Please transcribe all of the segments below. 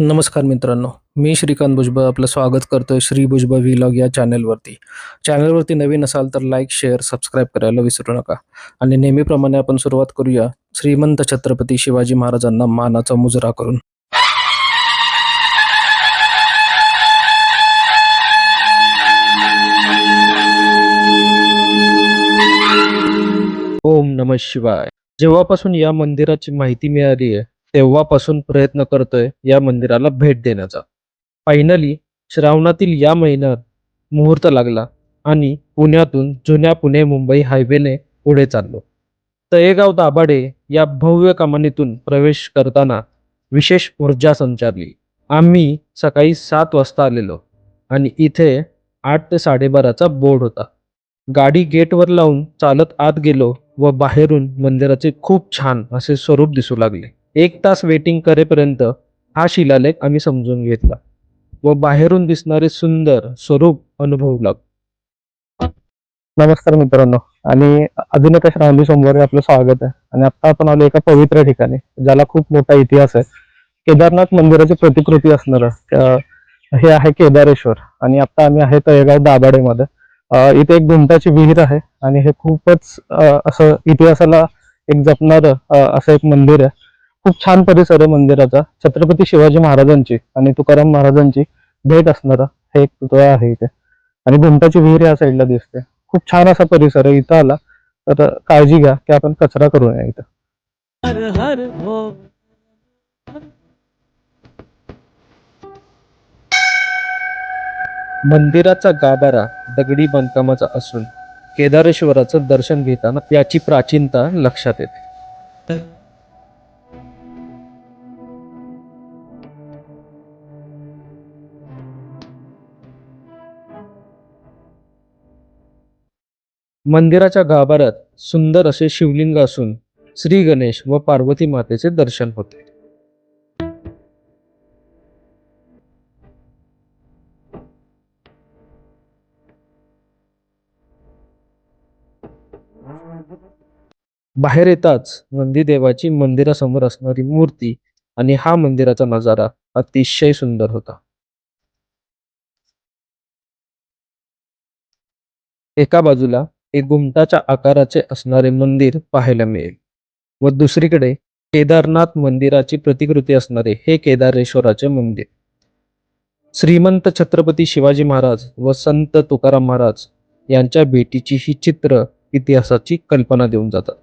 नमस्कार मित्रांनो मी श्रीकांत भुजबळ आपलं स्वागत करतोय श्री भुजबळ व्लॉग या चॅनलवरती चॅनलवरती नवीन असाल तर लाईक शेअर सबस्क्राईब करायला विसरू नका. आणि नेहमीप्रमाणे आपण सुरुवात करूया श्रीमंत छत्रपती शिवाजी महाराजांना मानाचा मुजरा करून. ओम नम शिवाय. जेव्हापासून या मंदिराची माहिती मिळाली आहे तेव्हापासून प्रयत्न करतोय या मंदिराला भेट देण्याचा. फायनली श्रावणातील या महिन्यात मुहूर्त लागला आणि पुण्यातून जुन्या पुणे मुंबई हायवेने पुढे चाललो. तळेगाव दाभाडे या भव्य कमानीतून प्रवेश करताना विशेष ऊर्जा संचारली. आम्ही सकाळी सात वाजता आलेलो आणि इथे आठ ते साडेबाराचा बोर्ड होता. गाडी गेटवर लावून चालत आत गेलो व बाहेरून मंदिराचे खूप छान असे स्वरूप दिसू लागले. एक तास वेटिंग करेपर्यंत हा शिलालेख आम्ही समजून घेतला व बाहेरून दिसणारे सुंदर स्वरूप अनुभवू लाग नमस्कार मित्रांनो. आणि अजून एका श्रावणी सोमवारी आपलं स्वागत आहे. आणि आता आपण आलो एका पवित्र ठिकाणी ज्याला खूप मोठा इतिहास आहे. केदारनाथ मंदिराची प्रतिकृती असणार हे आहे केदारेश्वर. आणि आता आम्ही आहे तळेगाव दाभाडेमध्ये. इथे एक घुमटाची विहीर आहे. आणि हे खूपच असं इतिहासाला एक जपणार असं एक मंदिर आहे. खूप छान परिसर आहे मंदिराचा. छत्रपती शिवाजी महाराजांची आणि तुकाराम महाराजांची भेट असणारा हे एक पुतळा आहे इथे. आणि घुमटाची विहीर या साईडला दिसते. खूप छान असा परिसर आहे. इथं आला तर काळजी घ्या की आपण कचरा करू नये इथं. हर हर हो. मंदिराचा गाभारा दगडी बांधकामाचा असून केदारेश्वराचं दर्शन घेताना याची प्राचीनता लक्षात येते. मंदिराच्या गाभाऱ्यात सुंदर असे शिवलिंग असून श्री गणेश व पार्वती मातेचे दर्शन होते. बाहेर येताच नंदीदेवाची मंदिरासमोर असणारी मूर्ती आणि हा मंदिराचा नजारा अतिशय सुंदर होता. एका बाजूला एक गुमटाच्या आकाराचे असणारे मंदिर पाहायला मिळेल. व दुसरीकडे केदारनाथ मंदिराची प्रतिकृती असणारे हे केदारेश्वराचे मंदिर. श्रीमंत छत्रपती शिवाजी महाराज व संत तुकाराम महाराज यांच्या भेटीची ही चित्र इतिहासाची कल्पना देऊन जातात.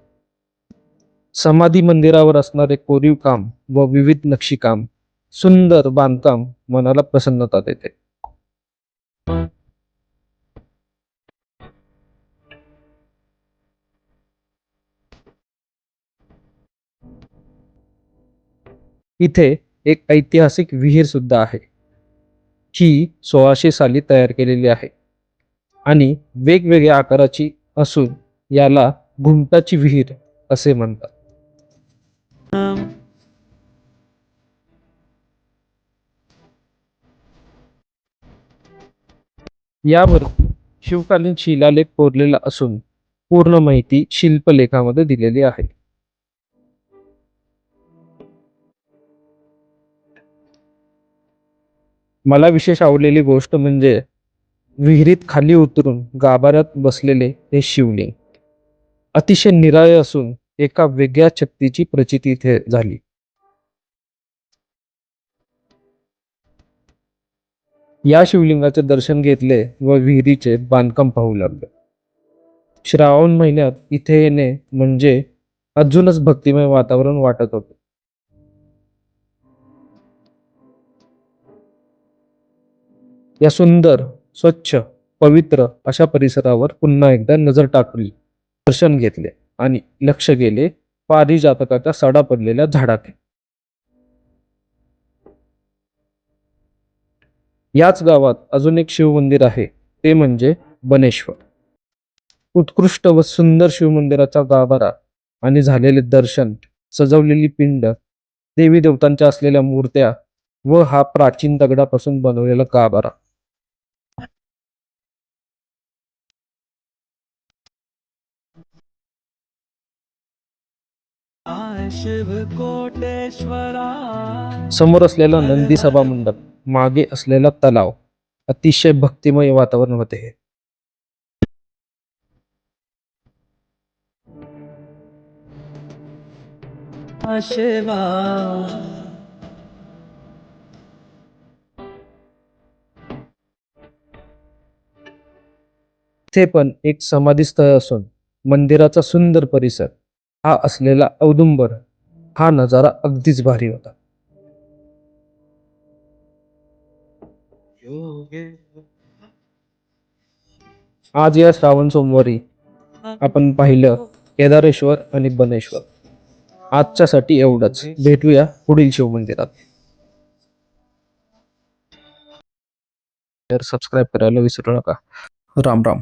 समाधी मंदिरावर असणारे कोरीव काम व विविध नक्षीकाम सुंदर बांधकाम मनाला प्रसन्नता देते. इथे एक ऐतिहासिक विहीर सुद्धा आहे. ही सोळाशे साली तयार केलेली आहे. आणि वेगवेगळ्या आकाराची असून याला घुमटाची विहीर असे म्हणतात. यावर शिवकालीन शिलालेख कोरलेला असून पूर्ण माहिती शिल्पलेखामध्ये दिलेली आहे. मला विशेष आवडलेली गोष्ट म्हणजे विहिरीत खाली उतरून गाभाऱ्यात बसलेले हे शिवलिंग अतिशय निराळे असून एका वेगळ्या शक्तीची प्रचिती इथे झाली. या शिवलिंगाचे दर्शन घेतले व विहिरीचे बांधकाम पाहू लागले. श्रावण महिन्यात इथे येणे म्हणजे अजूनच भक्तिमय वातावरण वाटत होते. या सुंदर स्वच्छ पवित्र अशा परिसरावर पुन्हा एकदा नजर टाकली. दर्शन घेतले आणि लक्ष गेले पारिजातकाच्या सडा पडलेल्या झाडाकडे याच गावात अजून एक शिवमंदिर आहे ते म्हणजे बनेश्वर. उत्कृष्ट व सुंदर शिवमंदिराचा गाभारा आणि झालेले दर्शन सजवलेली पिंड देवी देवतांच्या असलेल्या मूर्त्या व हा प्राचीन दगडापासून बनवलेला गाभारा. समोर असलेला नंदी सभा मंडप मागे असलेला तलाव अतिशय भक्तिमय वातावरण होते हे. इथे पण एक समाधीस्थळ असून मंदिराचा सुंदर परिसर. हा असलेला औदुंबर हा नजारा अगदीच भारी होता. आज या श्रावण सोमवारी आपण पाहिलं केदारेश्वर आणि बनेश्वर. आजच्यासाठी एवढंच. भेटूया पुढील शिव मंदिरात. तर सबस्क्राईब करायला विसरू नका. राम राम.